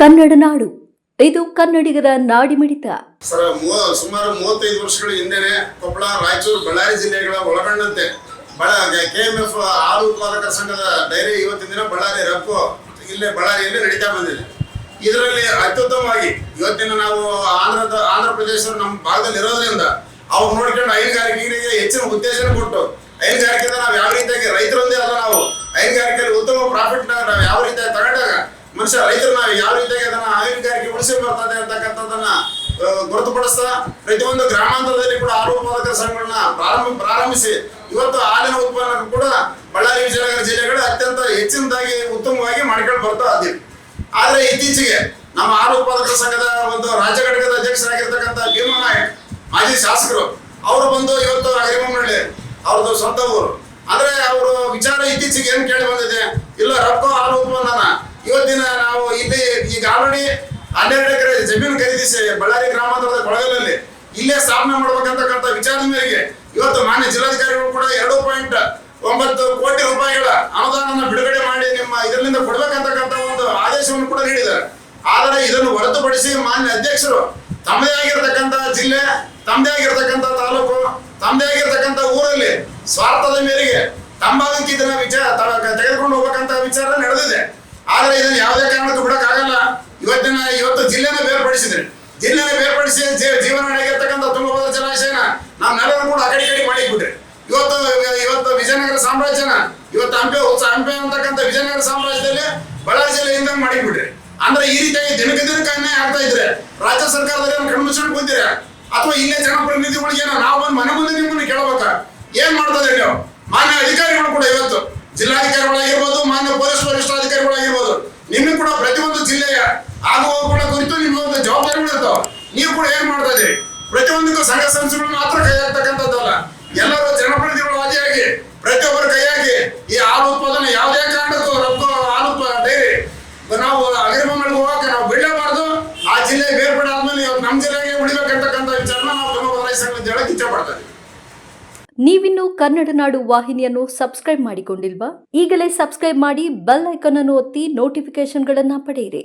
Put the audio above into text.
ಕನ್ನಡ ನಾಡು. ಇದು ಕನ್ನಡಿಗರ ನಾಡಿಮಿಡಿತ. ಸುಮಾರು ಮೂವತ್ತೈದು ವರ್ಷಗಳ ಹಿಂದೆನೆ ಕೊಪ್ಪಳ, ರಾಯಚೂರು, ಬಳ್ಳಾರಿ ಜಿಲ್ಲೆಗಳ ಒಳಗೊಂಡಂತೆ ಕೆಎಂಎಫ್ ಹಾಲು ಉತ್ಪಾದಕರ ಸಂಘದ ಡೈರಿ ಇವತ್ತಿನ ದಿನ ಬಳ್ಳಾರಿ ರಫ್ತು ಇಲ್ಲೇ ಬಳ್ಳಾರಿಯಲ್ಲಿ ನಡೀತಾ ಬಂದಿದೆ. ಇದರಲ್ಲಿ ಅತ್ಯುತ್ತಮವಾಗಿ ಇವತ್ತಿನ ನಾವು ಆಂಧ್ರದ ಆಂಧ್ರ ಪ್ರದೇಶ ನಮ್ಮ ಭಾಗದಲ್ಲಿ ಇರೋದ್ರಿಂದ ಅವ್ರು ನೋಡ್ಕೊಂಡು ಹೈನುಗಾರಿಕೆಗೆ ಹೆಚ್ಚಿನ ಉತ್ತೇಜನ ಕೊಟ್ಟು, ಹೈನುಗಾರಿಕೆಯಿಂದ ನಾವು ಯಾವ ಮನುಷ್ಯ ರೈತರು ಯಾವ ರೀತಿಯಾಗಿ ಅದನ್ನ ಉಳಿಸಿ ಬರ್ತದೆ ಅಂತಕ್ಕಂಥದ್ದನ್ನ ಗುರುತುಪಡಿಸ್ತಾ ಪ್ರತಿಯೊಂದು ಗ್ರಾಮಾಂತರದಲ್ಲಿ ಕೂಡ ಹಾಲು ಉತ್ಪಾದಕ ಸಂಘಗಳನ್ನ ಪ್ರಾರಂಭ, ಪ್ರಾರಂಭಿಸಿ ಇವತ್ತು ಹಾಲಿನ ಉತ್ಪನ್ನ ಕೂಡ ಬಳ್ಳಾರಿ, ವಿಜಯನಗರ ಜಿಲ್ಲೆಗಳು ಅತ್ಯಂತ ಹೆಚ್ಚಿನದಾಗಿ ಉತ್ತಮವಾಗಿ ಮಾಡ್ಕೊಂಡು ಬರ್ತಾ ಇದ್ದೀವಿ. ಆದ್ರೆ ಇತ್ತೀಚೆಗೆ ನಮ್ಮ ಹಾಲು ಉತ್ಪಾದಕ ಸಂಘದ ಒಂದು ರಾಜ್ಯ ಘಟಕದ ಅಧ್ಯಕ್ಷರಾಗಿರ್ತಕ್ಕಂಥ ಭೀಮನಾಯಕ್ ಮಾಜಿ ಶಾಸಕರು, ಅವರು ಬಂದು ಇವತ್ತು ಅಗ್ರಿಮಂಡಳಿ ಅವ್ರದ್ದು ಸ್ವಂತ ಊರು. ಆದ್ರೆ ಅವರು ವಿಚಾರ ಇತ್ತೀಚೆಗೆ ಏನ್ ಕೇಳಿ ಬಂದಿದೆ? ಇಲ್ಲ, ರೊಕ್ಕ ಹಾಲು ಉತ್ಪನ್ನನ ಇವತ್ತಿನ ನಾವು ಇಲ್ಲಿ ಈಗ ಆಲ್ರೆಡಿ ಹನ್ನೆರಡು ಎಕರೆ ಜಮೀನು ಖರೀದಿಸಿ ಬಳ್ಳಾರಿ ಗ್ರಾಮಾಂತರದ ಕೊಳಗಲಲ್ಲಿ ಇಲ್ಲೇ ಸ್ಥಾಪನೆ ಮಾಡ್ಬೇಕಂತಕ್ಕಂಥ ವಿಚಾರದ ಮೇರೆಗೆ ಇವತ್ತು ಮಾನ್ಯ ಜಿಲ್ಲಾಧಿಕಾರಿಗಳು ಕೂಡ ಎರಡು ಪಾಯಿಂಟ್ ಒಂಬತ್ತು ಕೋಟಿ ರೂಪಾಯಿಗಳ ಅನುದಾನನ ಬಿಡುಗಡೆ ಮಾಡಿ ನಿಮ್ಮ ಇದರಿಂದ ಕೊಡಬೇಕಂತಕ್ಕಂಥ ಒಂದು ಆದೇಶವನ್ನು ಕೂಡ ನೀಡಿದ್ದಾರೆ. ಆದರೆ ಇದನ್ನು ಹೊರತುಪಡಿಸಿ ಮಾನ್ಯ ಅಧ್ಯಕ್ಷರು ತಮ್ಮದೇ ಆಗಿರತಕ್ಕಂಥ ಜಿಲ್ಲೆ, ತಮ್ಮದೇ ಆಗಿರ್ತಕ್ಕಂಥ ತಾಲೂಕು, ತಮ್ಮದೇ ಆಗಿರತಕ್ಕಂಥ ಊರಲ್ಲಿ ಸ್ವಾರ್ಥದ ಮೇರೆಗೆ ಇದನ್ನ ವಿಚಾರ ತೆಗೆದುಕೊಂಡು ಹೋಗ್ಬೇಕಂತ ವಿಚಾರ ನಡೆದಿದೆ. ಆದ್ರೆ ಇದನ್ನ ಯಾವುದೇ ಕಾರಣಕ್ಕೂ ಬಿಡೋಕ್ಕಾಗಲ್ಲ. ಇವತ್ತಿನ ಇವತ್ತು ಜಿಲ್ಲೆನ ಬೇರ್ಪಡಿಸಿದ್ರೆ. ಜಿಲ್ಲೆನ ಬೇರ್ಪಡಿಸಿ ಜೀವನ ನಡೆಯತಕ್ಕಂಥ ತುಂಗಭದ್ರಾ ಜಲಾಶಯನ ನಾವೆಲ್ಲರೂ ಕೂಡ ಅಗಡಿ ಕಡಿ ಮಾಡಿಬಿಟ್ರೆ. ಇವತ್ತು ಇವತ್ತು ವಿಜಯನಗರ ಸಾಮ್ರಾಜ್ಯನ, ಇವತ್ತು ಹಂಪೆ ಹಂಪೆ ಅಂತಕ್ಕಂಥ ವಿಜಯನಗರ ಸಾಮ್ರಾಜ್ಯದಲ್ಲಿ ಬಳ್ಳಾರಿ ಜಿಲ್ಲೆಯಿಂದ ಮಾಡಿಬಿಟ್ರೆ. ಅಂದ್ರೆ ಈ ರೀತಿಯಾಗಿ ದಿನಕ್ಕೆ ದಿನಕ್ಕೆ ಅನ್ಯಾಯ ಆಗ್ತಾ ಇದ್ರೆ, ರಾಜ್ಯ ಸರ್ಕಾರದಲ್ಲಿ ಕಣ್ಮುಚ್ಕೊಂಡು ಬಂದಿರ ಅಥವಾ ಇಲ್ಲೇ ಜನಪ್ರತಿನಿಧಿಗಳಿಗೆ ಏನೋ ನಾವು ಬಂದು ಮನೆ ಮುಂದೆ ನಿಮ್ಮನ್ನು ಕೇಳಬೇಕಾ? ಏನ್ ಮಾಡ್ತದೆ ನೀವು? ಮಾನ್ಯ ಅಧಿಕಾರಿಗಳು ಕೂಡ ಇವತ್ತು, ಜಿಲ್ಲಾಧಿಕಾರಿಗಳಾಗಿರ್ಬೋದು, ಮಾನ್ಯ ಆಗುವ ಕೂಡ ಕುರಿತು ನಿಮ್ಗೆ ಒಂದು ಜವಾಬ್ದಾರಿಗಳು ನೀವು ಕೂಡ ಏನ್ ಮಾಡ್ತಾ ಇದ್ದೀರಿ? ಪ್ರತಿಯೊಂದಕ್ಕೂ ಸಂಘ ಸಂಸ್ಥೆಗಳು ಮಾತ್ರ ಕೈ ಹಾಕ್ತಕ್ಕಂಥದ್ದಲ್ಲ. ಎಲ್ಲರೂ ಜನಪ್ರತಿನಿಧಿಗಳು ಆದಿಯಾಗಿ ಪ್ರತಿಯೊಬ್ಬರ ಕೈಯಾಗಿ ಈ ಹಾಲು ಉತ್ಪಾದನೆ ಯಾವುದೇ ಕಾರಣಕ್ಕೂ ರಫ್ತು ಹಾಲು ಡೈರಿ, ನಾವು ಅಗ್ರಿಮೆಂಟ್ ಹೋಗಕ್ಕೆ ನಾವು ಬಿಡಲೇಬಾರ್ದು ಆ ಜಿಲ್ಲೆ ಬೇರ್ಪಡೆ ಆದ್ಮೇಲೆ ನಮ್ಮ ಜಿಲ್ಲೆಗೆ ಉಳಿಬೇಕಂತಕ್ಕಂಥ ವಿಚಾರನ ನಾವು ತುಂಬ ಬದಲಾಯಿಸಕ್ಕೆ ಅಂತ ಹೇಳಕ್ ಇದ್ದೀವಿ. ನೀವಿನ್ನು ಕನ್ನಡ ನಾಡು ವಾಹಿನಿಯನ್ನು ಸಬ್ಸ್ಕ್ರೈಬ್ ಮಾಡಿಕೊಂಡಿಲ್ವಾ? ಈಗಲೇ ಸಬ್ಸ್ಕ್ರೈಬ್ ಮಾಡಿ ಬೆಲ್ ಐಕಾನ್ ಅನ್ನು ಒತ್ತಿ ನೋಟಿಫಿಕೇಶನ್ಗಳನ್ನ ಪಡೆಯಿರಿ.